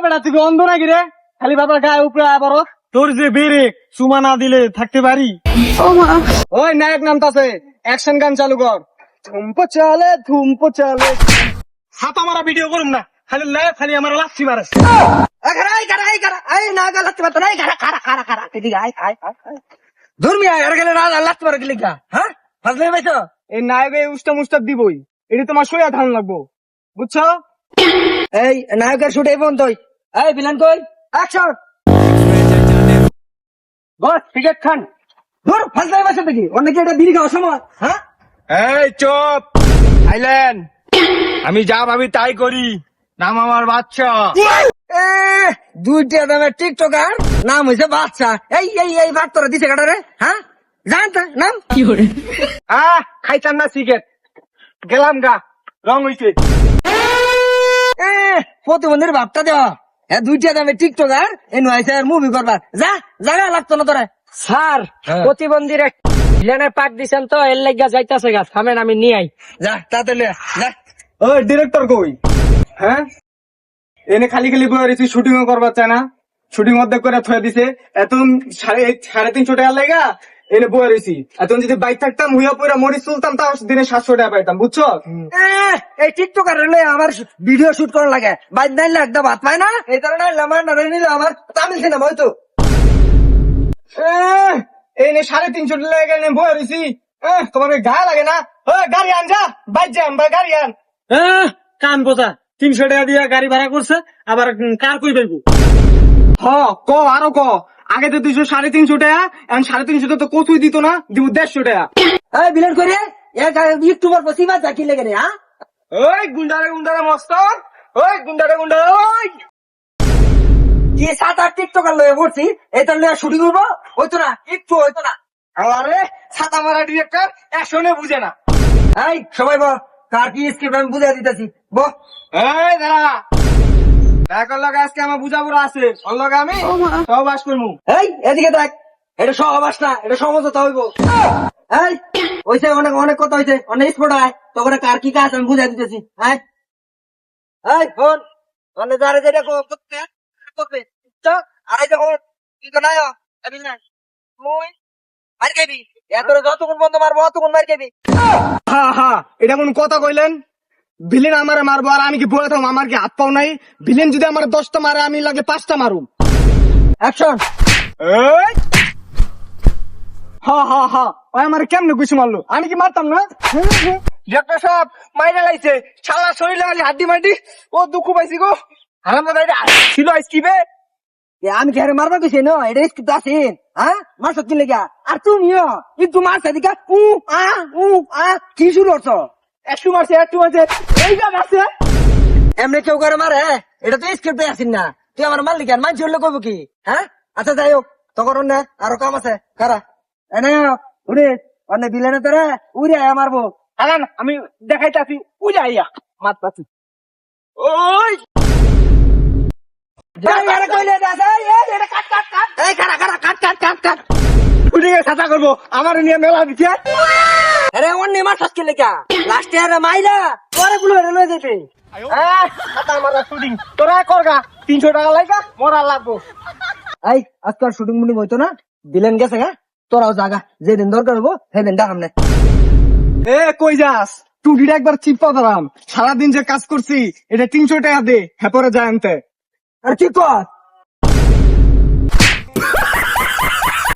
বেটা তুই অন্ধ নাকি রে খালি বাবার গায়ে উপরে আবার তোর যে বেরে সুমা না দিলে থাকতে পারি ওই নায়ক নামতাছে অ্যাকশন গান চালু কর ধুমপো চলে ধুমপো চলে হাত আমার ভিডিও করুম না খালি লাইভ খালি আমার লাচ্ছি মারে খারা আই খারা আই খারা আই না গা লাগতে পারতো নাই খারা খারা খারা খারা এদিকে আই আই আই আই ধর্মি আয় আর গেলে না লাগতে পারে গেলে গা হ্যাঁ ফাজলে পাইছো এই নায়ক এই উস্তা মুস্তা দিবই। এটা তোমার সইয়া ধান লাগবো। বুঝছ? এই নায়কের শুট এই পর্যন্ত এই ভিলেন কই? অ্যাকশন বস টিকেট খান। ধর ফাজলে পাইছো দেখি। অনেকে এটা বিড়ি খাওয়ার সময় হ্যাঁ? এই চুপ! আইলেন আমি যা ভাবি তাই করি। নাম আমার বাচ্চা এ দুইটা দামের টিকটকার নাম হইছে বাচ্চা এই এই এই ভাগ তোরা দিছে কাটারে হ্যাঁ? জান তা নাম আহ খাইতাম না সিগারেট গেলাম গা রং হইছে। এ প্রতিবন্ধীর ভাবটা দেওয়া। হ্যাঁ দুইটা দামে টিকটকার এ নয়ছে আর মুভি করবার। যা জায়গা লাগতো না তোরা। স্যার হ্যাঁ। প্রতিবন্ধীর এক পাক দিছেন তো এর লাগিয়া যাইতাছে গা থামেন আমি নিয়ে আই। যা তাড়াতাড়ি যা। ওই ডিরেক্টর কই? হ্যাঁ? এনে খালি খালি বয়ে রয়েছি শুটিং করবার চায় না। শুটিং অর্ধেক করে থয়ে দিছে। এত সাড়ে সাড়ে তিনশো টাকা লেগা এনে বয়ে রয়েছি এত যদি বাইক থাকতাম হুইয়া পুরা মরি চলতাম তাও দিনে সাতশো টাকা পাইতাম বুঝছ? এই টিকটকার হলে আমার ভিডিও শুট করা লাগে। বাইক নাইলে একটা ভাত পায় না? এই কারণে আমার না নিলে আমার তামিল সিনেমা হয়তো এহ, এনে সাড়ে তিনশো টাকা এনে বয়ে রয়েছি তোমার গায়ে লাগে না? গাড়ি আন যা বাইক যা বা গাড়ি আন। কান বোঝা তিনশো টাকা দিয়ে গাড়ি ভাড়া করছে আবার কার কই পাইবো? হ ক আরও ক। আগে তো দুইশো সাড়ে তিনশো টাকা এখন সাড়ে তিনশো তো কচুই দিত না দিব দেড়শো টাকা। এই বিলেন করে এক ইউটিউবার বসি বা চাকি লেগে রে হ্যাঁ ওই গুন্ডারে গুন্ডারে ওই গুন্ডারে গুন্ডারে ওই। কি সাত আট টিকটকার লয়ে পড়ছি এটা লয়ে শুটিং করব হইতো না একটু হইতো না। আরে ছাতা মারা ডিরেক্টর একশনে বুঝে না। এই সবাই বল কার কি স্ক্রিপ্ট আমি বুঝাই দিতেছি বল। এই দাঁড়া। দেখ লগে আজকে আমার বুঝা বুড়া আছে। ওর লগে আমি সব বাস করব এই এদিকে দেখ এটা সহবাস না এটা সমঝোতা হইব। এই হইছে অনেক অনেক কথা হইছে অনেক স্পট আয়। তোকে কার কি কাজ আমি বুঝাই দিতেছি। হ্যাঁ এই ফোন অনেক যারে যেটা করতে করবে আর কি তো নাই আমি না মুই মার খাইবি। এত যতক্ষণ বন্ধ মারবো অতক্ষণ মার হা হা এটা কোন কথা কইলেন? ভিলেন আমারে মারবো আর আমি কি বলে থাকব আমার কি হাত পাও নাই? ভিলেন যদি আমার দশটা মারে আমি লাগে পাঁচটা মারুম। অ্যাকশন! হা হা হা। ওই আমার কেমনে গুছি মারলো? আমি কি মারতাম না? ডাক্তার সাহেব মাইরা লাইছে। শালা শরীরে খালি হাড্ডি মাড্ডি। ও দুঃখ পাইছি গো। হারাম দাদা এটা ছিল স্কিপে আমি খেয়ারে মারবা কইছি? না এটা স্ক্রিপ্ট আছে। হ্যাঁ মার সত্যি লেগা। আর তুমিও? কিন্তু মার সাদিকা উ আ উ আ। কি শুরু করছ? একটু মারছে একটু মারছে। এমনি কেউ করে মারে? এটা তো স্ক্রিপ্টে আসিন না। তুই আমার মালিক আর মানছি হলে কইব কি? হ্যাঁ? আচ্ছা যাই হোক তখন অন্য আরও কাম আছে। কারা? এনে উড়ে অন্য বিলেনে তোরা উড়ে আয়া মারবো হারান আমি দেখাইতাছি। উজা আইয়া মারতাছি ওই! যাই মারে কইলে দে, এই, এই, এটা কাট, কাট, কাট। এই, কারা, কারা, কাট, কাট, কাট, কাট। শুটিং এ সাজা করব। আমার নিয়ে মেলা দিচ্ছে আরে অন্য মার সত্যি লেগা। লাস্টে আরে মাইরা পরে গুলো লয়ে যেতে শুটিং তোরা করগা তিনশো টাকা লাগা মরা লাগবো। এই আজকাল শুটিং মুটিং হইতো না। দিলেন গেছে গা তোরাও জাগা। যেদিন দরকার হব সেদিন ডাকাম না। এ কই যাস? টুটিটা একবার চিপা ধরাম। সারাদিন যে কাজ করছি এটা তিনশো টাকা দে হ্যাঁ পরে যায় আনতে। আর কি কর?